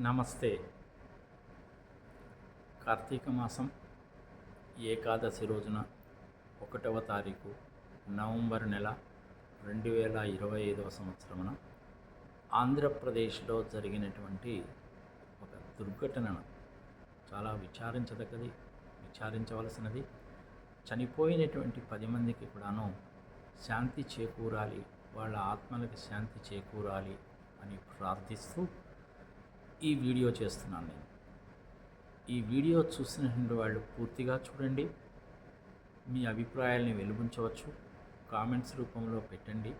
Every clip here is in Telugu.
నమస్తే. కార్తీక మాసం ఏకాదశి రోజున ఒకటవ తారీఖు నవంబర్ నెల రెండు వేల ఇరవై ఐదవ సంవత్సరమున ఆంధ్రప్రదేశ్లో జరిగినటువంటి ఒక దుర్ఘటనను చాలా విచారించదగ్గది విచారించవలసినది. చనిపోయినటువంటి పది మందికి కూడాను శాంతి చేకూరాలి వాళ్ళ ఆత్మలకు శాంతి చేకూరాలి అని ప్రార్థిస్తూ ఈ వీడియో చేస్తున్నాను నేను. ఈ వీడియో చూసినటువంటి వాళ్ళు పూర్తిగా చూడండి. మీ అభిప్రాయాల్ని వెలుగుంచవచ్చు కామెంట్స్ రూపంలో పెట్టండి.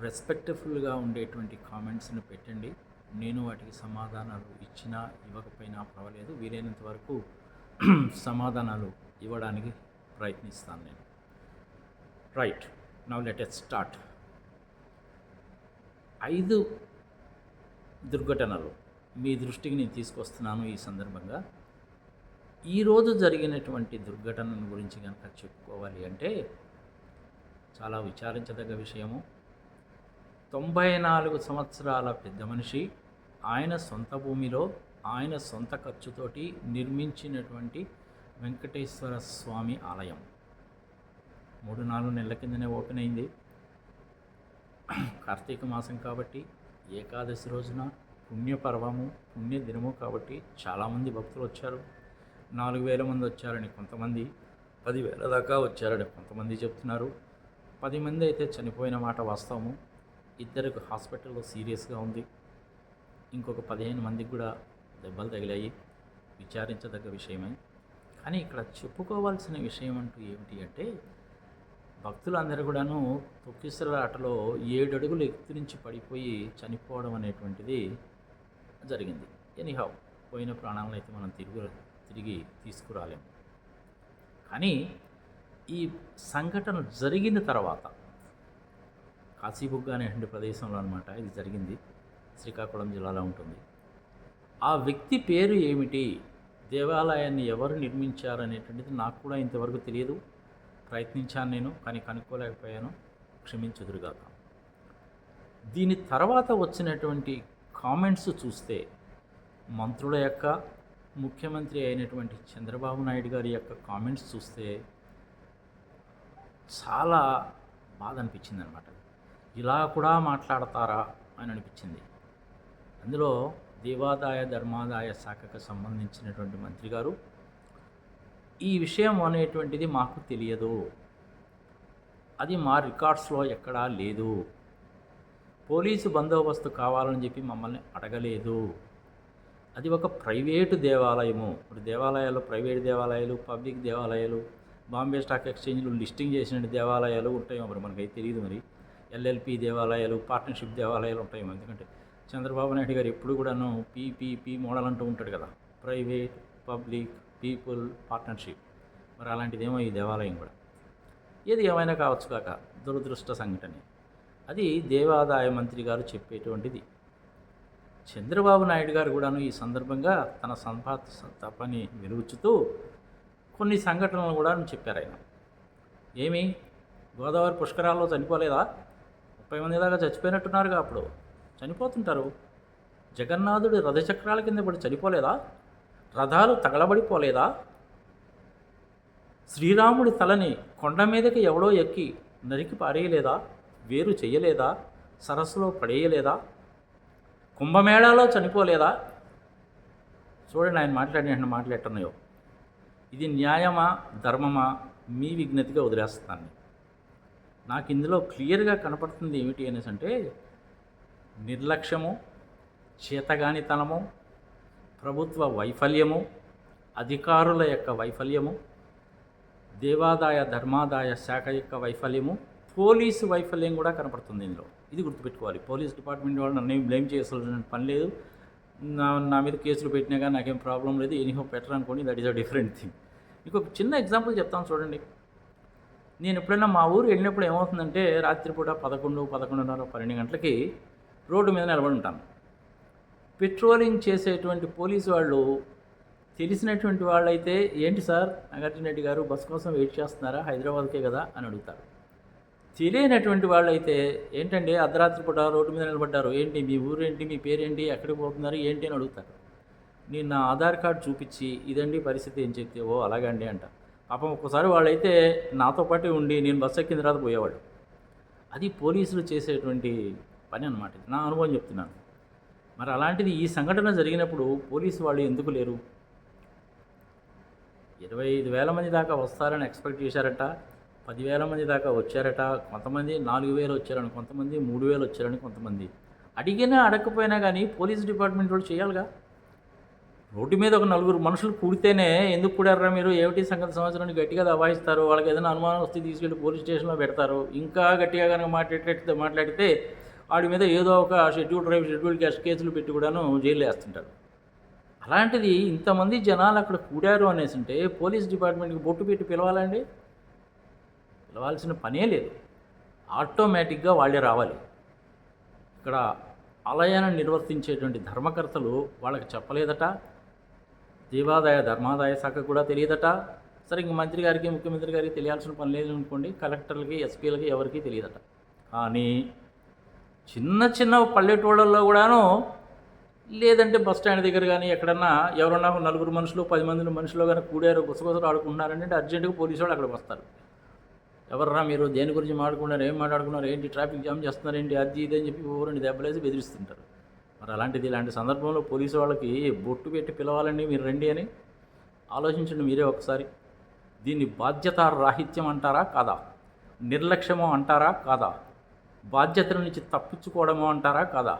రెస్పెక్ట్ఫుల్గా ఉండేటువంటి కామెంట్స్ని పెట్టండి. నేను వాటికి సమాధానాలు ఇచ్చినా ఇవ్వకపోయినా పర్వాలేదు. వీలైనంత వరకు సమాధానాలు ఇవ్వడానికి ప్రయత్నిస్తాను నేను. రైట్. Now let start. ఐదు దుర్ఘటనలు. మీ దృష్టికి నేను తీసుకొస్తున్నాను ఈ సందర్భంగా. ఈరోజు జరిగినటువంటి దుర్ఘటనను గురించి కనుక చెప్పుకోవాలి అంటే చాలా విచారించదగ్గ విషయము. తొంభై నాలుగు సంవత్సరాల పెద్ద మనిషి ఆయన సొంత భూమిలో ఆయన సొంత ఖర్చుతోటి నిర్మించినటువంటి వెంకటేశ్వర స్వామి ఆలయం. మూడు నాలుగు నెలల కిందనే ఓపెన్ అయింది. కార్తీక మాసం కాబట్టి ఏకాదశి రోజున పుణ్యపర్వము పుణ్యదినము కాబట్టి చాలామంది భక్తులు వచ్చారు. నాలుగు వేల మంది వచ్చారని కొంతమంది పదివేల దాకా వచ్చారని కొంతమంది చెప్తున్నారు. పది మంది అయితే చనిపోయిన మాట వాస్తవము. ఇద్దరికి హాస్పిటల్లో సీరియస్గా ఉంది. ఇంకొక పదిహేను మందికి కూడా దెబ్బలు తగిలాయి. విచారించదగ్గ విషయమే. కానీ ఇక్కడ చెప్పుకోవాల్సిన విషయం అంటూ ఏమిటి అంటే భక్తులందరూ కూడాను తొక్కిసల ఆటలో ఏడు అడుగులు ఎత్తు నుంచి పడిపోయి చనిపోవడం అనేటువంటిది జరిగింది. ఎనీహౌ పోయిన ప్రాణాలను అయితే మనం తిరుగు తిరిగి తీసుకురాలేము కానీ ఈ సంఘటన జరిగిన తర్వాత కాశీబుగ్గ అనేటువంటి ప్రదేశంలో అనమాట ఇది జరిగింది. శ్రీకాకుళం జిల్లాలో ఉంటుంది. ఆ వ్యక్తి పేరు ఏమిటి? దేవాలయాన్ని ఎవరు నిర్మించారనేటువంటిది నాకు కూడా ఇంతవరకు తెలియదు. ప్రయత్నించాను నేను కానీ కనుక్కోలేకపోయాను. క్షమించుదురుగాక. దీని తర్వాత వచ్చినటువంటి కామెంట్స్ చూస్తే మంత్రుల యొక్క ముఖ్యమంత్రి అయినటువంటి చంద్రబాబు నాయుడు గారి యొక్క కామెంట్స్ చూస్తే చాలా బాధ అనిపించింది అనమాట ఇలా కూడా మాట్లాడతారా అని అనిపించింది. అందులో దేవాదాయ ధర్మాదాయ శాఖకు సంబంధించినటువంటి మంత్రి గారు ఈ విషయం అనేటువంటిది మాకు తెలియదు. అది మా రికార్డ్స్లో ఎక్కడా లేదు. పోలీసు బందోబస్తు కావాలని చెప్పి మమ్మల్ని అడగలేదు. అది ఒక ప్రైవేటు దేవాలయము. ఇప్పుడు దేవాలయాలు ప్రైవేట్ దేవాలయాలు పబ్లిక్ దేవాలయాలు బాంబే స్టాక్ ఎక్స్చేంజ్లు లిస్టింగ్ చేసిన దేవాలయాలు ఉంటాయో మరి మనకైతే తెలియదు మరి. ఎల్ఎల్పి దేవాలయాలు పార్ట్నర్షిప్ దేవాలయాలు ఉంటాయో ఎందుకంటే చంద్రబాబు నాయుడు గారు ఎప్పుడు కూడాను పీపీపీ మోడల్ అంటూ ఉంటాడు కదా. Private public people partnership. మరి అలాంటిదేమో ఈ దేవాలయం కూడా. ఏది ఏమైనా కావచ్చు కాక దురదృష్ట సంఘటన. అది దేవాదాయ మంత్రి గారు చెప్పేటువంటిది. చంద్రబాబు నాయుడు గారు కూడాను ఈ సందర్భంగా తన సంపాద తప్పని వెలుగుచుతూ కొన్ని సంఘటనలు కూడా చెప్పారు ఆయన. ఏమి? గోదావరి పుష్కరాల్లో చనిపోలేదా? ముప్పై మంది దాకా చచ్చిపోయినట్టున్నారుగా అప్పుడు. చనిపోతుంటారు. జగన్నాథుడు రథచక్రాల కింద పడి చనిపోలేదా? రథాలు తగలబడిపోలేదా? శ్రీరాముడి తలని కొండ మీదకి ఎవడో ఎక్కి నరికి పారేయలేదా? వేరు చేయలేదా సరస్సులో పడేయలేదా? కుంభమేళాలో చనిపోలేదా? చూడండి ఆయన మాట్లాడిన మాటలు ఎట్టున్నాయో ఇది న్యాయమా ధర్మమా? మీ విజ్ఞతగా వదిలేస్తాను నాకు ఇందులో క్లియర్గా కనపడుతుంది ఏమిటి అనేసి అంటే నిర్లక్ష్యము చేతగానితనము ప్రభుత్వ వైఫల్యము అధికారుల యొక్క వైఫల్యము దేవాదాయ ధర్మాదాయ శాఖ యొక్క వైఫల్యము పోలీసు వైఫల్యం కూడా కనపడుతుంది ఇందులో. ఇది గుర్తుపెట్టుకోవాలి. పోలీస్ డిపార్ట్మెంట్ వాళ్ళు నన్ను బ్లేమ్ చేయాల్సిన పని లేదు. నా నా మీద కేసులు పెట్టినా కానీ నాకేం ప్రాబ్లం లేదు. ఎనీహో బెటర్ అనుకోండి. That is a different thing. మీకు ఒక చిన్న ఎగ్జాంపుల్ చెప్తాను చూడండి. నేను ఎప్పుడైనా మా ఊరు వెళ్ళినప్పుడు ఏమవుతుందంటే రాత్రిపూట పదకొండు పదకొండున్నర పన్నెండు గంటలకి రోడ్డు మీద నిలబడి ఉంటాను. పెట్రోలింగ్ చేసేటువంటి పోలీసు వాళ్ళు తెలిసినటువంటి వాళ్ళైతే ఏంటి సార్? నాగార్జున రెడ్డి గారు బస్ కోసం వెయిట్ చేస్తున్నారా? హైదరాబాద్కే కదా? అని అడుగుతారు. తెలియనటువంటి వాళ్ళైతే ఏంటండి అర్ధరాత్రి పూట రోడ్డు మీద నిలబడ్డారు? ఏంటి మీ ఊరేంటి? మీ పేరేంటి? ఎక్కడికి పోతున్నారు? ఏంటి అని అడుగుతారు. నేను నా ఆధార్ కార్డు చూపించి ఇదండి పరిస్థితి ఏం చెప్తే ఓ అలాగండి అంట. పాపం ఒక్కసారి వాళ్ళైతే నాతో పాటే ఉండి నేను బస్సు ఎక్కిన తర్వాత పోయేవాడు అది పోలీసులు చేసేటువంటి పని అనమాట నా అనుభవం చెప్తున్నాను. మరి అలాంటిది ఈ సంఘటన జరిగినప్పుడు పోలీసు వాళ్ళు ఎందుకు లేరు? ఇరవై ఐదు వేల మంది దాకా వస్తారని ఎక్స్పెక్ట్ చేశారట. పదివేల మంది దాకా వచ్చారట. కొంతమంది నాలుగు వేలు వచ్చారని కొంతమంది మూడు వేలు వచ్చారని కొంతమంది. అడిగినా అడగకపోయినా కానీ పోలీస్ డిపార్ట్మెంట్ వాళ్ళు చేయాలిగా. రోడ్డు మీద ఒక నలుగురు మనుషులు కూడితేనే ఎందుకు కూడారా మీరు? ఏమిటి సంగతి సంవత్సరానికి గట్టిగా దబాయిస్తారు వాళ్ళకి ఏదైనా అనుమానం వస్తే తీసుకెళ్ళి పోలీస్ స్టేషన్లో పెడతారు. ఇంకా గట్టిగా కనుక మాట్లాడితే మాట్లాడితే వాడి మీద ఏదో ఒక షెడ్యూల్ డ్రైవ్ షెడ్యూల్ క్యాస్ట్ కేసులు పెట్టి కూడాను జైలు వేస్తుంటారు. అలాంటిది ఇంతమంది జనాలు అక్కడ కూడారు అనేసి ఉంటే పోలీస్ డిపార్ట్మెంట్కి బొట్టు పెట్టి పిలవాలండి? పిలవాల్సిన పనే లేదు. ఆటోమేటిక్గా వాళ్ళే రావాలి. ఇక్కడ ఆలయాన్ని నిర్వర్తించేటువంటి ధర్మకర్తలు వాళ్ళకి చెప్పలేదట. దేవాదాయ ధర్మాదాయ శాఖ కూడా తెలియదట. సరే ఇంక మంత్రి గారికి ముఖ్యమంత్రి గారికి తెలియాల్సిన పని లేదు అనుకోండి కలెక్టర్లకి ఎస్పీలకి ఎవరికీ తెలియదట. కానీ చిన్న చిన్న పల్లెటూళ్ళల్లో కూడాను లేదంటే బస్ స్టాండ్ దగ్గర కానీ ఎక్కడన్నా ఎవరన్నా నలుగురు మనుషులు పది మంది మనుషులు కానీ కూడారు గుసగుసలు ఆడుకుంటున్నారంటే అర్జెంటుగా పోలీసు వాళ్ళు అక్కడికి వస్తారు. ఎవర్రా మీరు దేని గురించి మాట్లాడుకున్నారు ఏం మాట్లాడుకున్నారు ఏంటి ట్రాఫిక్ జామ్ చేస్తున్నారు ఏంటి అది ఇది అని చెప్పి ఊరిని దెబ్బలేసి బెదిరిస్తుంటారు. మరి అలాంటిది ఇలాంటి సందర్భంలో పోలీసు వాళ్ళకి బొట్టు పెట్టి పిలవాలండి మీరు రండి అని ఆలోచించండి మీరే ఒకసారి. దీన్ని బాధ్యత రాహిత్యం అంటారా కాదా? నిర్లక్ష్యము అంటారా కాదా? బాధ్యతల నుంచి తప్పించుకోవడము అంటారా కాదా?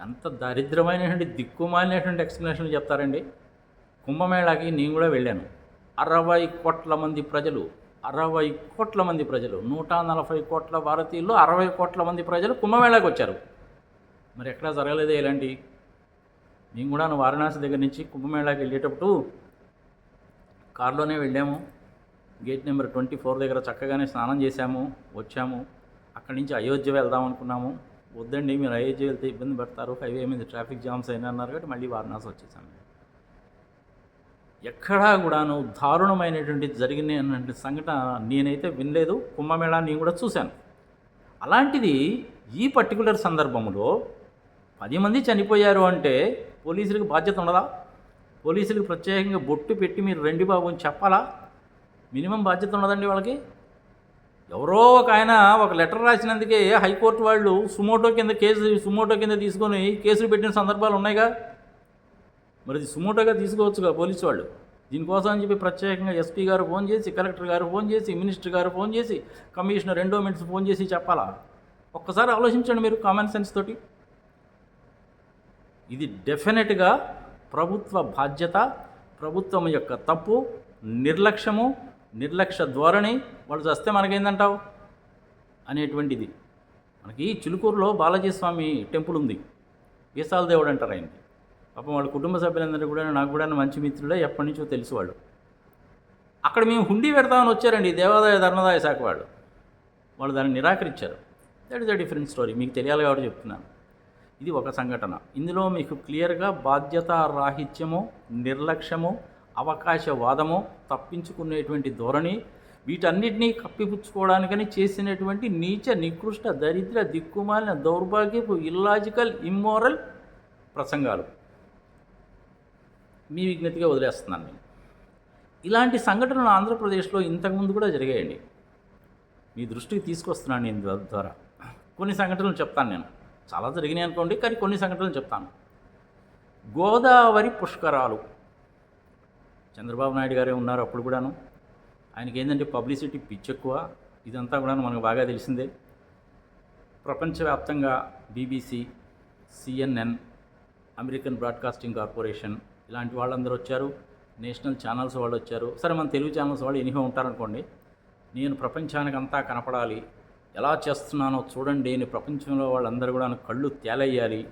ఎంత దరిద్రమైనటువంటి దిక్కుమాలినటువంటి ఎక్స్ప్లెనేషన్ చెప్తారండి. కుంభమేళాకి నేను కూడా వెళ్ళాను. అరవై కోట్ల మంది ప్రజలు అరవై కోట్ల మంది ప్రజలు నూట నలభై కోట్ల భారతీయులు అరవై కోట్ల మంది ప్రజలు కుంభమేళాకి వచ్చారు. మరి ఎక్కడా జరగలేదే ఇలాంటి. మేము కూడా వారణాసి దగ్గర నుంచి కుంభమేళాకి వెళ్ళేటప్పుడు కారులోనే వెళ్ళాము. గేట్ నెంబర్ ట్వంటీ ఫోర్ దగ్గర చక్కగానే స్నానం చేశాము వచ్చాము. అక్కడి నుంచి అయోధ్య వెళ్దాం అనుకున్నాము. వద్దండి మీరు అయోధ్య వెళ్తే ఇబ్బంది పడతారు. హైవే మీద ట్రాఫిక్ జామ్స్ అయినా అన్నారు కాబట్టి మళ్ళీ వారణాసి వచ్చేసాము ఎక్కడా కూడాను దారుణమైనటువంటి జరిగినటువంటి సంఘటన నేనైతే వినలేదు. కుంభమేళా నేను కూడా చూశాను. అలాంటిది ఈ పర్టికులర్ సందర్భంలో పది మంది చనిపోయారు అంటే పోలీసులకు బాధ్యత ఉండదా? పోలీసులకు ప్రత్యేకంగా బొట్టు పెట్టి మీరు రెండు బాబు అని చెప్పాలా? మినిమం బాధ్యత ఉండదండి వాళ్ళకి? ఎవరో ఒక ఆయన ఒక లెటర్ రాసినందుకే హైకోర్టు వాళ్ళు సుమోటో కింద కేసు సుమోటో కింద తీసుకొని కేసులు పెట్టిన సందర్భాలు ఉన్నాయిగా? మరి ఇది సుమోటోగా తీసుకోవచ్చుగా పోలీసు వాళ్ళు. దీనికోసం అని చెప్పి ప్రత్యేకంగా ఎస్పీ గారు ఫోన్ చేసి కలెక్టర్ గారు ఫోన్ చేసి మినిస్టర్ గారు ఫోన్ చేసి కమిషనర్ ఎండోమెంట్స్ ఫోన్ చేసి చెప్పాలా? ఒక్కసారి ఆలోచించండి మీరు కామన్ సెన్స్ తోటి. ఇది డెఫినెట్గా ప్రభుత్వ బాధ్యత ప్రభుత్వం యొక్క తప్పు నిర్లక్ష్యము నిర్లక్ష్య ధోరణి. వాళ్ళు చస్తే మనకేందంటావు? అనేటువంటిది. మనకి చిలుకూరులో బాలాజీ స్వామి టెంపుల్ ఉంది. వీసాల దేవుడు అంటారు ఆయనకి. పాపం వాళ్ళ కుటుంబ సభ్యులందరూ కూడా నాకు కూడా మంచి మిత్రులే ఎప్పటి నుంచో తెలుసు వాళ్ళు. అక్కడ మేము హుండీ పెడతామని వచ్చారండి దేవాదాయ ధర్మదాయ శాఖ వాళ్ళు. వాళ్ళు దాన్ని నిరాకరించారు. That is a different story మీకు తెలియాలి కాబట్టి చెప్తున్నాను. ఇది ఒక సంఘటన. ఇందులో మీకు క్లియర్గా బాధ్యత రాహిత్యము నిర్లక్ష్యము అవకాశవాదము తప్పించుకునేటువంటి ధోరణి వీటన్నిటినీ కప్పిపుచ్చుకోవడానికని చేసినటువంటి నీచ నికృష్ట దరిద్ర దిక్కుమాలిన దౌర్భాగ్యపు ఇల్లాజికల్ ఇమ్మోరల్ ప్రసంగాలు. మీ విజ్ఞతగా వదిలేస్తున్నాను నేను. ఇలాంటి సంఘటనలు ఆంధ్రప్రదేశ్లో ఇంతకుముందు కూడా జరిగాయండి. మీ దృష్టికి తీసుకొస్తున్నాను నేను ద్వారా. కొన్ని సంఘటనలు చెప్తాను నేను. చాలా జరిగినాయి అనుకోండి కానీ కొన్ని సంఘటనలు చెప్తాను. గోదావరి పుష్కరాలు. చంద్రబాబు నాయుడు గారే ఉన్నారు అప్పుడు కూడాను. ఆయనకి ఏంటంటే పబ్లిసిటీ పిచ్ ఎక్కువ ఇదంతా కూడా మనకు బాగా తెలిసిందే. ప్రపంచవ్యాప్తంగా BBC CNN American broadcasting corporation ఇలాంటి వాళ్ళందరూ వచ్చారు. నేషనల్ ఛానల్స్ వాళ్ళు వచ్చారు. సరే మన తెలుగు ఛానల్స్ వాళ్ళు ఎనిహో ఉంటారనుకోండి. నేను ప్రపంచానికంతా కనపడాలి. ఎలా చేస్తున్నానో చూడండి నేను ప్రపంచంలో వాళ్ళందరూ కూడా కళ్ళు తేలయ్యాలి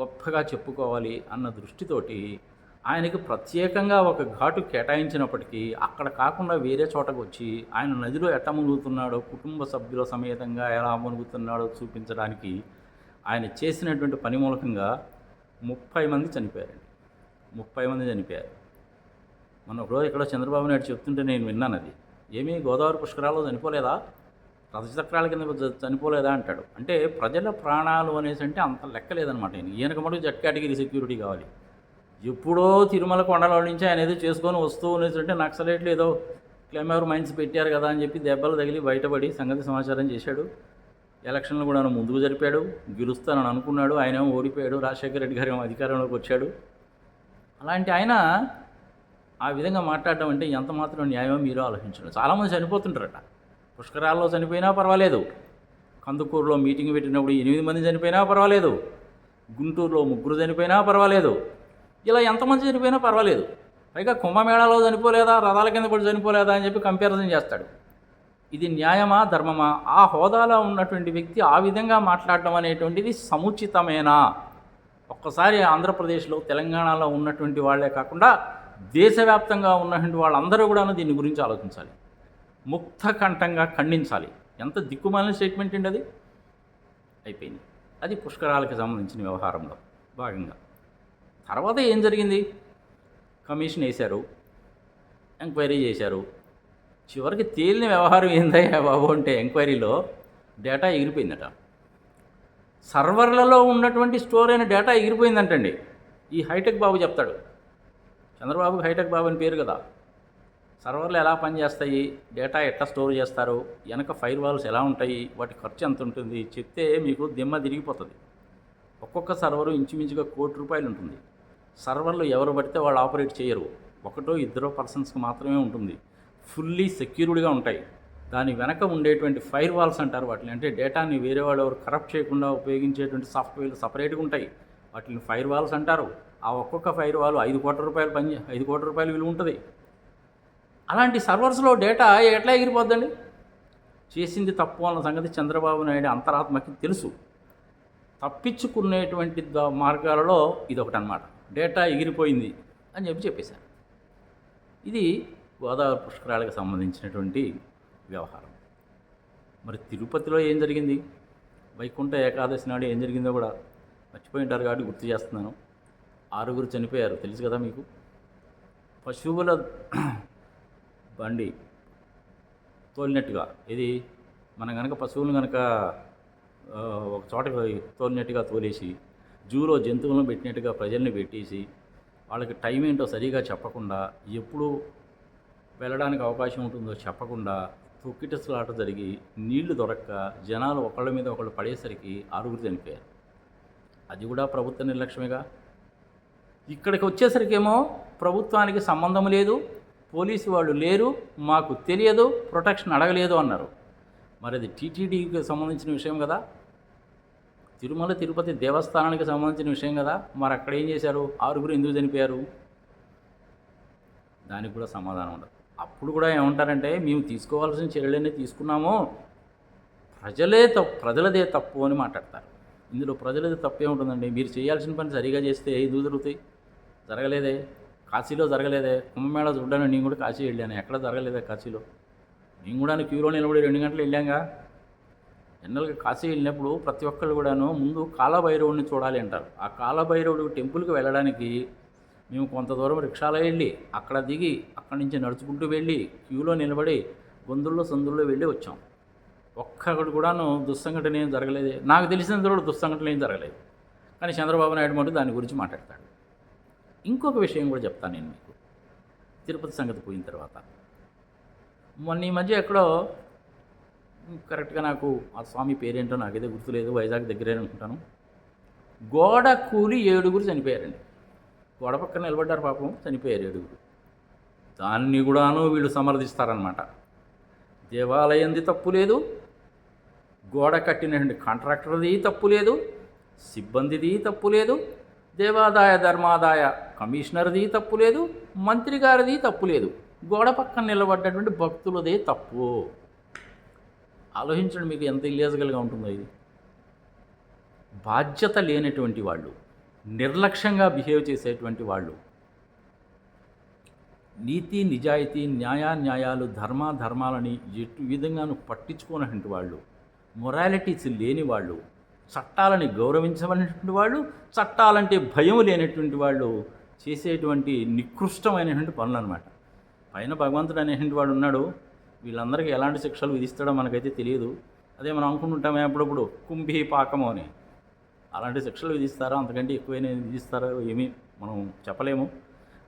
గొప్పగా చెప్పుకోవాలి అన్న దృష్టితోటి ఆయనకి ప్రత్యేకంగా ఒక ఘాటు కేటాయించినప్పటికీ అక్కడ కాకుండా వేరే చోటకు వచ్చి ఆయన నదిలో ఎట్ట మునుగుతున్నాడో కుటుంబ సభ్యుల సమేతంగా ఎలా మునుగుతున్నాడో చూపించడానికి ఆయన చేసినటువంటి పని మూలకంగా ముప్పై మంది చనిపోయారు ముప్పై మంది చనిపోయారు. మొన్న ఒకరోజు ఇక్కడ చంద్రబాబు నాయుడు చెప్తుంటే నేను విన్నాను అది. ఏమీ గోదావరి పుష్కరాల్లో చనిపోలేదా? రథచక్రాల కింద చనిపోలేదా అంటాడు. అంటే ప్రజల ప్రాణాలు అనేసి అంటే అంత లెక్క లేదనమాట ఈయన. ఈయనకు మటుకు జట్ కేటగిరీ సెక్యూరిటీ కావాలి. ఎప్పుడో తిరుమల కొండల నుంచి ఆయన ఏదో చేసుకొని వస్తూ అనేసి అంటే నక్సలైట్లు ఏదో క్లెమెవర్ మైన్స్ పెట్టారు కదా అని చెప్పి దెబ్బలు తగిలి బయటపడి సంగతి సమాచారం చేశాడు. ఎలక్షన్లు కూడా ముందుకు జరిపాడు. గెలుస్తానని అనుకున్నాడు. ఆయన ఏమో ఓడిపోయాడు. రాజశేఖర రెడ్డి గారు అధికారంలోకి వచ్చాడు. అలాంటి ఆయన ఆ విధంగా మాట్లాడడం అంటే ఎంత మాత్రం న్యాయమో మీరు ఆలోచించండి. చాలామంది చనిపోతుంటారట. పుష్కరాల్లో చనిపోయినా పర్వాలేదు. కందుకూరులో మీటింగ్ పెట్టినప్పుడు ఎనిమిది మంది చనిపోయినా పర్వాలేదు. గుంటూరులో ముగ్గురు చనిపోయినా పర్వాలేదు. ఇలా ఎంతమంది చనిపోయినా పర్వాలేదు. పైగా కుంభమేళాలో చనిపోలేదా? రథాల కింద పడి చనిపోలేదా? అని చెప్పి కంపారిజన్ చేస్తాడు. ఇది న్యాయమా? ధర్మమా? ఆ హోదాలో ఉన్నటువంటి వ్యక్తి ఆ విధంగా మాట్లాడడం అనేటువంటిది సముచితమేనా? ఒక్కసారి ఆంధ్రప్రదేశ్లో తెలంగాణలో ఉన్నటువంటి వాళ్ళే కాకుండా దేశవ్యాప్తంగా ఉన్నటువంటి వాళ్ళందరూ కూడా దీని గురించి ఆలోచించాలి. ముక్త కంఠంగా ఖండించాలి. ఎంత దిక్కుమాలిన స్టేట్మెంట్ అండి అది? అయిపోయింది. అది పుష్కరాలకు సంబంధించిన వ్యవహారంలో భాగంగా. తర్వాత ఏం జరిగింది? కమిషన్ వేశారు. ఎంక్వైరీ చేశారు. చివరికి తేలిన వ్యవహారం ఏందయ్యా బాబు అంటే ఎంక్వైరీలో డేటా ఎగిరిపోయిందట. సర్వర్లలో ఉన్నటువంటి స్టోర్ అయిన డేటా ఎగిరిపోయిందంటండి. ఈ హైటెక్ బాబు చెప్తాడు. చంద్రబాబుకి హైటెక్ బాబు అని పేరు కదా. సర్వర్లు ఎలా పనిచేస్తాయి? డేటా ఎట్లా స్టోర్ చేస్తారు? వెనక ఫైర్ వాల్స్ ఎలా ఉంటాయి? వాటి ఖర్చు ఎంత ఉంటుంది? చెప్తే మీకు దిమ్మ తిరిగిపోతుంది. ఒక్కొక్క సర్వరు ఇంచుమించుగా కోటి రూపాయలు ఉంటుంది. సర్వర్లు ఎవరు పడితే వాళ్ళు ఆపరేట్ చేయరు. ఒకటో ఇద్దరో పర్సన్స్కి మాత్రమే ఉంటుంది. ఫుల్లీ సెక్యూర్డ్గా ఉంటాయి. దాని వెనక ఉండేటువంటి ఫైర్ వాల్స్ అంటారు వాటిని. అంటే డేటాని వేరే వాళ్ళు ఎవరు కరప్ట్ చేయకుండా ఉపయోగించేటువంటి సాఫ్ట్వేర్లు సపరేట్గా ఉంటాయి. వాటిని ఫైర్ వాల్స్ అంటారు. ఆ ఒక్కొక్క ఫైర్ వాల్ ఐదు కోట్ల రూపాయలు పని ఐదు కోట్ల రూపాయలు విలువ ఉంటుంది. అలాంటి సర్వర్స్లో డేటా ఎట్లా ఎగిరిపోద్దండి? చేసింది తప్పు అన్న సంగతి చంద్రబాబు నాయుడు అంతరాత్మకి తెలుసు. తప్పించుకునేటువంటి మార్గాలలో ఇది ఒకటి అనమాట డేటా ఎగిరిపోయింది అని చెప్పి చెప్పేశారు. ఇది గోదావరి పుష్కరాలకు సంబంధించినటువంటి వ్యవహారం. మరి తిరుపతిలో ఏం జరిగింది? వైకుంఠ ఏకాదశి నాడు ఏం జరిగిందో కూడా మర్చిపోయి ఉంటారు కాబట్టి గుర్తు చేస్తున్నాను. ఆరుగురు చనిపోయారు. తెలుసు కదా మీకు? పశువుల బండి తోలినట్టుగా ఇది మనం కనుక పశువులను కనుక ఒక చోటకి తోలినట్టుగా తోలేసి జూలో జంతువులను పెట్టినట్టుగా ప్రజల్ని పెట్టేసి వాళ్ళకి టైం ఏంటో సరిగా చెప్పకుండా ఎప్పుడు వెళ్ళడానికి అవకాశం ఉంటుందో చెప్పకుండా తొక్కిటసలాట జరిగి నీళ్ళు దొరక్క జనాలు ఒకళ్ళ మీద ఒకళ్ళు పడేసరికి ఆరుగురు చనిపోయారు. అది కూడా ప్రభుత్వ నిర్లక్ష్యమేగా? ఇక్కడికి వచ్చేసరికేమో ప్రభుత్వానికి సంబంధం లేదు పోలీసు వాళ్ళు లేరు మాకు తెలియదు ప్రొటెక్షన్ అడగలేదు అన్నారు. మరి అది టీటీడీకి సంబంధించిన విషయం కదా? తిరుమల తిరుపతి దేవస్థానానికి సంబంధించిన విషయం కదా? మరి అక్కడ ఏం చేశారు? ఆరుగురు ఎందుకు చనిపోయారు? దానికి కూడా సమాధానం ఉండదు. అప్పుడు కూడా ఏమంటారంటే మేము తీసుకోవాల్సిన చర్యలన్నీ తీసుకున్నాము. ప్రజలే తప్పు ప్రజలదే తప్పు అని మాట్లాడతారు. ఇందులో ప్రజలది తప్పు ఏముంటుందండి మీరు చేయాల్సిన పని సరిగా చేస్తే ఏది జరుగుతాయి జరగలేదే. కాశీలో జరగలేదే. కుంభమేళ చూడడానికి నేను కూడా కాశీ వెళ్ళాను. ఎక్కడ జరగలేదే కాశీలో? నేను కూడా క్యూలో నిలబడి రెండు గంటలు వెళ్ళాంగా? జనరల్గా కాశీ వెళ్ళినప్పుడు ప్రతి ఒక్కరు కూడాను ముందు కాలభైరవుడిని చూడాలి అంటారు. ఆ కాలభైరవుడు టెంపుల్కి వెళ్ళడానికి మేము కొంత దూరం రిక్షాలో వెళ్ళి అక్కడ దిగి అక్కడి నుంచి నడుచుకుంటూ వెళ్ళి క్యూలో నిలబడి గొంతుల్లో సందుల్లో వెళ్ళి వచ్చాం. ఒక్కడు కూడాను దుస్సంఘటన ఏం జరగలేదు. నాకు తెలిసినంత కూడా దుస్సంఘటన ఏం జరగలేదు. కానీ చంద్రబాబు నాయుడు మటు దాని గురించి మాట్లాడతాడు. ఇంకొక విషయం కూడా చెప్తాను నేను మీకు. తిరుపతి సంగతి పోయిన తర్వాత. మొన్న ఈ మధ్య ఎక్కడో కరెక్ట్గా నాకు ఆ స్వామి పేరేంటో నాకైతే గుర్తులేదు. వైజాగ్ దగ్గరే అనుకుంటాను గోడ కూలి ఏడుగురు చనిపోయారండి. గోడపక్కన నిలబడ్డారు పాపం చనిపోయారు ఏడుగురు. దాన్ని కూడాను వీళ్ళు సమర్థిస్తారనమాట దేవాలయంది తప్పు లేదు గోడ కట్టినటువంటి కాంట్రాక్టర్ది తప్పు లేదు సిబ్బందిది తప్పు లేదు దేవాదాయ ధర్మాదాయ కమిషనర్ది తప్పు లేదు మంత్రి గారిది తప్పు లేదు. గోడ పక్కన నిలబడ్డటువంటి భక్తులదే తప్పు. ఆలోచించండి మీకు ఎంత ఇల్లేజగల్గా ఉంటుందో ఇది. బాధ్యత లేనటువంటి వాళ్ళు. నిర్లక్ష్యంగా బిహేవ్ చేసేటువంటి వాళ్ళు. నీతి నిజాయితీ న్యాయ న్యాయాలు ధర్మ ధర్మాలని ఎటు విధంగాను పట్టించుకోనటువంటి వాళ్ళు మొరాలిటీస్ లేని వాళ్ళు చట్టాలని గౌరవించవలసినటువంటి వాళ్ళు చట్టాలంటే భయం లేనటువంటి వాళ్ళు చేసేటువంటి నికృష్టమైనటువంటి పనులు అనమాట పైన భగవంతుడు అనేటువంటి వాడు ఉన్నాడు వీళ్ళందరికీ ఎలాంటి శిక్షలు విధిస్తాడో మనకైతే తెలియదు. అదే మనం అనుకుంటుంటామే అప్పుడప్పుడు కుంభీ పాకము అని. అలాంటి శిక్షలు విధిస్తారా? అంతకంటే ఎక్కువైనా విధిస్తారో? ఏమీ మనం చెప్పలేము.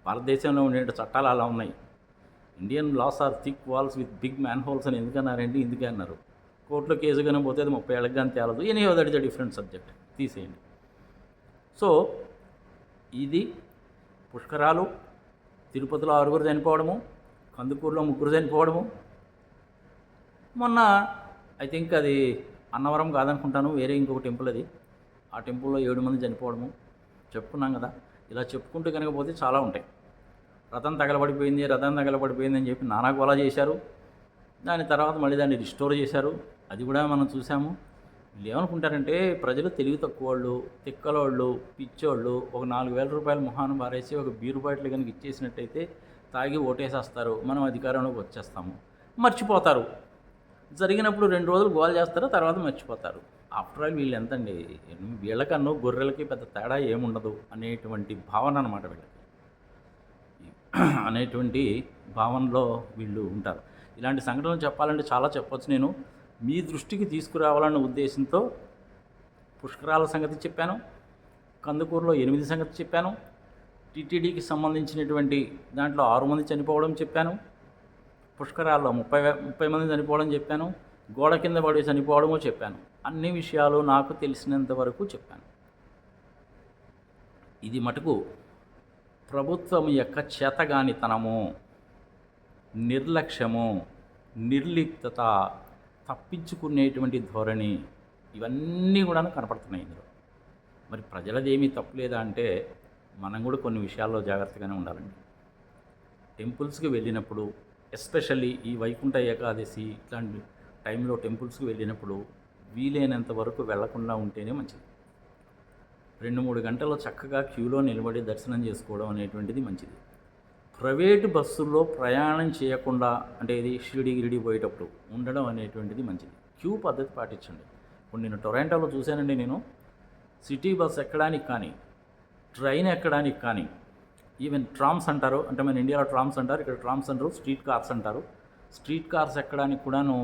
భారతదేశంలో ఉండే చట్టాలు అలా ఉన్నాయి. Indian laws are thick walls with big manholes అని ఎందుకన్నారండి? ఇందుకే అన్నారు. కోర్టులో కేసు కానీ పోతే అది ముప్పై ఏళ్ళకి కానీ తేలదు. Any that is a different subject. తీసేయండి. సో ఇది పుష్కరాలు తిరుపతిలో ఆరుగురు చనిపోవడము కందుకూరులో ముగ్గురు చనిపోవడము. మొన్న ఐ థింక్ అది అన్నవరం కాదనుకుంటాను వేరే ఇంకొక టెంపుల్ అది. ఆ టెంపుల్లో ఏడు మంది చనిపోవడము చెప్పుకున్నాం కదా. ఇలా చెప్పుకుంటూ కనుక పోతే చాలా ఉంటాయి. రథం తగలబడిపోయింది రథం తగలబడిపోయింది అని చెప్పి నానా గోలా చేశారు. దాని తర్వాత మళ్ళీ దాన్ని రిస్టోర్ చేశారు. అది కూడా మనం చూసాము. వీళ్ళు ఏమనుకుంటారంటే ప్రజలు తెలివి తక్కువ వాళ్ళు తిక్కలోళ్ళు పిచ్చోళ్ళు ఒక నాలుగు వేల రూపాయల మొహాన్ని బారేసి ఒక బీరు బాటిల్ కనుక ఇచ్చేసినట్టయితే తాగి ఓటేసేస్తారు. మనం అధికారంలోకి వచ్చేస్తాము. మర్చిపోతారు. జరిగినప్పుడు రెండు రోజులు గోల్ చేస్తారు తర్వాత మర్చిపోతారు. ఆఫ్టర్ ఆల్ వీళ్ళు ఎంతండి? వీళ్ళకన్నో గొర్రెలకి పెద్ద తేడా ఏముండదు అనేటువంటి భావన అనమాట వీళ్ళకి. అనేటువంటి భావనలో వీళ్ళు ఉంటారు. ఇలాంటి సంఘటనలు చెప్పాలంటే చాలా చెప్పొచ్చు నేను. మీ దృష్టికి తీసుకురావాలన్న ఉద్దేశంతో పుష్కరాల సంగతి చెప్పాను. కందుకూరులో ఎనిమిది సంగతి చెప్పాను. టీటీడీకి సంబంధించినటువంటి దాంట్లో ఆరు మంది చనిపోవడం చెప్పాను. పుష్కరాల్లో ముప్పై ముప్పై మంది చనిపోవడం చెప్పాను. గోడ కింద పడి చనిపోవడమో చెప్పాను. అన్ని విషయాలు నాకు తెలిసినంత వరకు చెప్పాను. ఇది మటుకు ప్రభుత్వం యొక్క చేతగానితనము నిర్లక్ష్యము నిర్లిప్తత తప్పించుకునేటువంటి ధోరణి ఇవన్నీ కూడా కనపడుతున్నాయి ఇందులో. మరి ప్రజలదేమీ తప్పు లేదా అంటే మనం కూడా కొన్ని విషయాల్లో జాగ్రత్తగానే ఉండాలండి. టెంపుల్స్కి వెళ్ళినప్పుడు ఎస్పెషల్లీ ఈ వైకుంఠ ఏకాదశి ఇట్లాంటి టైంలో టెంపుల్స్కి వెళ్ళినప్పుడు వీలైనంత వరకు వెళ్ళకుండా ఉంటేనే మంచిది. రెండు మూడు గంటలు చక్కగా క్యూలో నిలబడి దర్శనం చేసుకోవడం అనేటువంటిది మంచిది. ప్రైవేటు బస్సుల్లో ప్రయాణం చేయకుండా అంటే ఇది షిరిడి గిరిడి పోయేటప్పుడు ఉండడం అనేటువంటిది మంచిది. క్యూ పద్ధతి పాటించండి. ఇప్పుడు నేను టొరాంటోలో చూశానండి నేను. సిటీ బస్ ఎక్కడానికి కానీ ట్రైన్ ఎక్కడానికి కానీ ఈవెన్ ట్రామ్స్ అంటారు అంటే మన ఇండియాలో ట్రామ్స్ అంటారు ఇక్కడ ట్రామ్స్ అంటారు స్ట్రీట్ కార్స్ అంటారు. స్ట్రీట్ కార్స్ ఎక్కడానికి కూడాను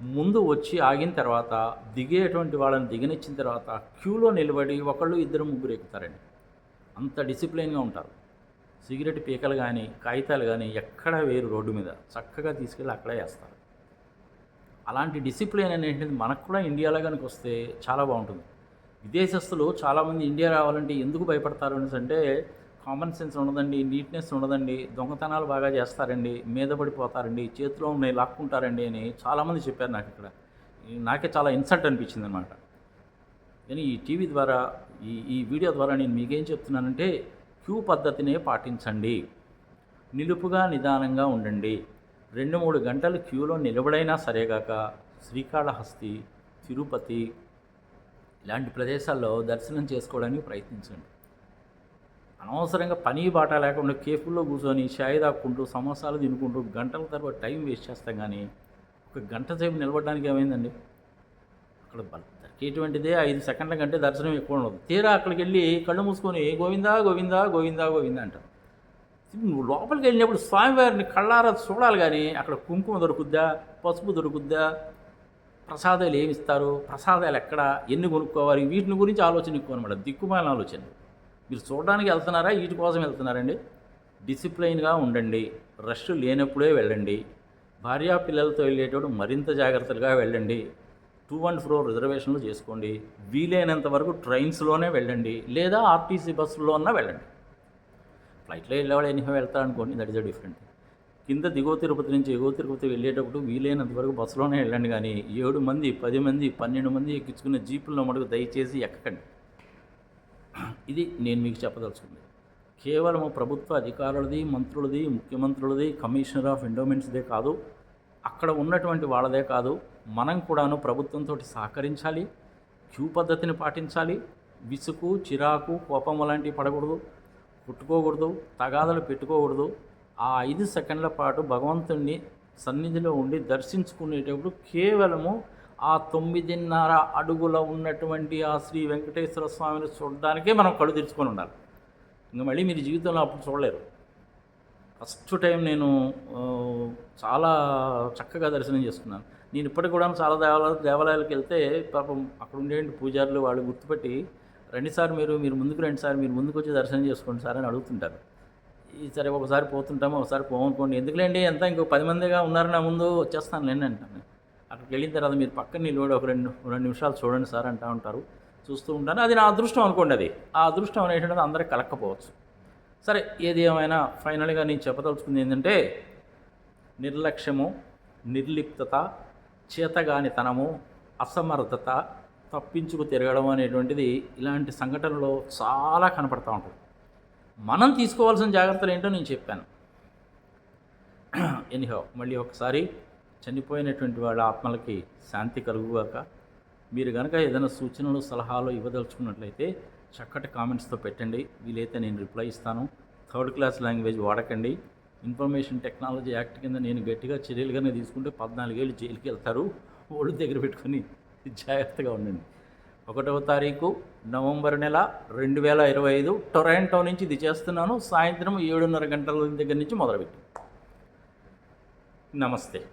ముందు వచ్చి ఆగిన తర్వాత దిగేటువంటి వాళ్ళని దిగనిచ్చిన తర్వాత క్యూలో నిలబడి ఒకళ్ళు ఇద్దరు ముగ్గురు ఎక్కుతారండి. అంత డిసిప్లైన్గా ఉంటారు. సిగరెట్ పీకలు కానీ కాగితాలు కానీ ఎక్కడ వేరు రోడ్డు మీద. చక్కగా తీసుకెళ్ళి అక్కడే వేస్తారు. అలాంటి డిసిప్లిన్ అనేటువంటిది మనకు కూడా ఇండియాలో కనుక వస్తే చాలా బాగుంటుంది. విదేశస్తులు చాలామంది ఇండియా రావాలంటే ఎందుకు భయపడతారు అనేసి అంటే కామన్ సెన్స్ ఉండదండి నీట్నెస్ ఉండదండి దొంగతనాలు బాగా చేస్తారండి మీద పడిపోతారండి చేతిలో ఉన్నాయి లాక్కుంటారండి అని చాలామంది చెప్పారు నాకు ఇక్కడ నాకే చాలా ఇన్సల్ట్ అనిపించింది అనమాట కానీ ఈ టీవీ ద్వారా ఈ ఈ వీడియో ద్వారా నేను మీకేం చెప్తున్నానంటే క్యూ పద్ధతినే పాటించండి. నిలుపుగా నిదానంగా ఉండండి. రెండు మూడు గంటలు క్యూలో నిలబడైనా సరేగాక శ్రీకాళహస్తి తిరుపతి ఇలాంటి ప్రదేశాల్లో దర్శనం చేసుకోవడానికి ప్రయత్నించండి. అనవసరంగా పని బాట లేకుండా కేఫ్లో కూర్చొని షాయి దాక్కుంటూ సమోసాలు తినుకుంటూ గంటల తర్వాత టైం వేస్ట్ చేస్తాం కానీ ఒక గంట సేపు నిలబడడానికి ఏమైందండి? అక్కడ బ- దక్కేటువంటిదే ఐదు సెకండ్ల కంటే దర్శనం ఎక్కువ ఉండదు. తీరా అక్కడికి వెళ్ళి కళ్ళు మూసుకొని గోవిందా గోవిందా గోవిందా గోవిందా అంటారు. నువ్వు లోపలికి వెళ్ళినప్పుడు స్వామివారిని కళ్ళారా చూడాలి కానీ అక్కడ కుంకుమ దొరుకుద్దా పసుపు దొరుకుద్దా? ప్రసాదాలు ఏమి ఇస్తారు? ప్రసాదాలు ఎక్కడ? ఎన్ని కొనుక్కోవాలి? వీటిని గురించి ఆలోచన ఎక్కువ అనమాట. దిక్కుమాలిన ఆలోచన. మీరు చూడడానికి వెళ్తున్నారా? వీటి కోసం వెళ్తున్నారండి? డిసిప్లైన్గా ఉండండి. రష్ లేనప్పుడే వెళ్ళండి. భార్యా పిల్లలతో వెళ్ళేటప్పుడు మరింత జాగ్రత్తలుగా వెళ్ళండి. టూ అండ్ ఫ్రో రిజర్వేషన్లు చేసుకోండి. వీలైనంత వరకు ట్రైన్స్లోనే వెళ్ళండి. లేదా ఆర్టీసీ బస్సులో అన్నా వెళ్ళండి. ఫ్లైట్లో వెళ్ళేవాడు ఎన్నిహో వెళ్తారు అనుకోండి. దట్ ఇస్ అ డిఫరెంట్ కింద దిగువ తిరుపతి నుంచి ఎగువ తిరుపతి వెళ్ళేటప్పుడు వీలైనంత వరకు బస్సులోనే వెళ్ళండి. కానీ ఏడు మంది పది మంది పన్నెండు మంది ఎక్కించుకున్న జీపుల్లో మటుకు దయచేసి ఎక్కకండి. ఇది నేను మీకు చెప్పదలుచుకుంది కేవలం ప్రభుత్వ అధికారులది మంత్రులది ముఖ్యమంత్రులది కమిషనర్ ఆఫ్ ఎండోమెంట్స్దే కాదు అక్కడ ఉన్నటువంటి వాళ్ళదే కాదు మనం కూడాను ప్రభుత్వంతో సహకరించాలి క్యూ పద్ధతిని పాటించాలి విసుగు చిరాకు కోపం అలాంటివి పడకూడదు పుట్టుకోకూడదు తగాదలు పెట్టుకోకూడదు ఆ ఐదు సెకండ్ల పాటు భగవంతుణ్ణి సన్నిధిలో ఉండి దర్శించుకునేటప్పుడు కేవలము ఆ తొమ్మిదిన్నర అడుగుల ఉన్నటువంటి ఆ శ్రీ వెంకటేశ్వర స్వామిని చూడడానికే మనం కళ్ళు తెరుచుకొని ఉండాలి. ఇంకా మళ్ళీ మీరు జీవితంలో అప్పుడు చూడలేరు. ఫస్ట్ టైం నేను చాలా చక్కగా దర్శనం చేసుకున్నాను. నేను ఇప్పటికి కూడా చాలా దేవాలయ దేవాలయాలకు వెళ్తే పాపం అక్కడ ఉండేటువంటి పూజారులు వాళ్ళు గుర్తుపెట్టి రెండుసార్లు మీరు మీరు ముందుకు రెండుసార్లు మీరు ముందుకు వచ్చి దర్శనం చేసుకోండి సార్ అని అడుగుతుంటారు. ఈ సరే ఒకసారి పోతుంటాము ఒకసారి పోమనుకోండి. ఎందుకులేండి? ఎంత ఇంకో పది మందిగా ఉన్నారు నా ముందు వచ్చేస్తాను నేను అంటాను. అక్కడికి వెళ్ళిన తర్వాత మీరు పక్కన నిలబడి ఒక రెండు రెండు నిమిషాలు చూడండి సార్ అంటూ ఉంటారు. చూస్తూ ఉంటాను అది నా అదృష్టం అనుకోండి అది. ఆ అదృష్టం అనేటువంటిది అందరికి కలక్కపోవచ్చు. సరే ఏది ఏమైనా ఫైనల్గా నేను చెప్పదలుచుకుంది ఏంటంటే నిర్లక్ష్యము నిర్లిప్తత చేతగానితనము అసమర్థత తప్పించుకు తిరగడం అనేటువంటిది ఇలాంటి సంఘటనలో చాలా కనపడుతూ ఉంటుంది. మనం తీసుకోవాల్సిన జాగ్రత్తలు ఏంటో నేను చెప్పాను. ఎనీహో మళ్ళీ ఒకసారి చనిపోయినటువంటి వాళ్ళ ఆత్మలకి శాంతి కలుగుగాక. మీరు కనుక ఏదైనా సూచనలు సలహాలు ఇవ్వదలుచుకున్నట్లయితే చక్కటి కామెంట్స్తో పెట్టండి. వీలైతే నేను రిప్లై ఇస్తాను. థర్డ్ క్లాస్ లాంగ్వేజ్ వాడకండి. ఇన్ఫర్మేషన్ టెక్నాలజీ యాక్ట్ కింద నేను గట్టిగా చర్యలుగానే తీసుకుంటే పద్నాలుగేళ్ళు జైలుకి వెళ్తారు. ఒళ్ళు దగ్గర పెట్టుకొని జాగ్రత్తగా ఉండండి. ఒకటవ తారీఖు నవంబర్ నెల రెండు వేల ఇరవై ఐదు. టొరాంటో నుంచి ఇది చేస్తున్నాను. సాయంత్రం ఏడున్నర గంటల దగ్గర నుంచి మొదలుపెట్టి. నమస్తే.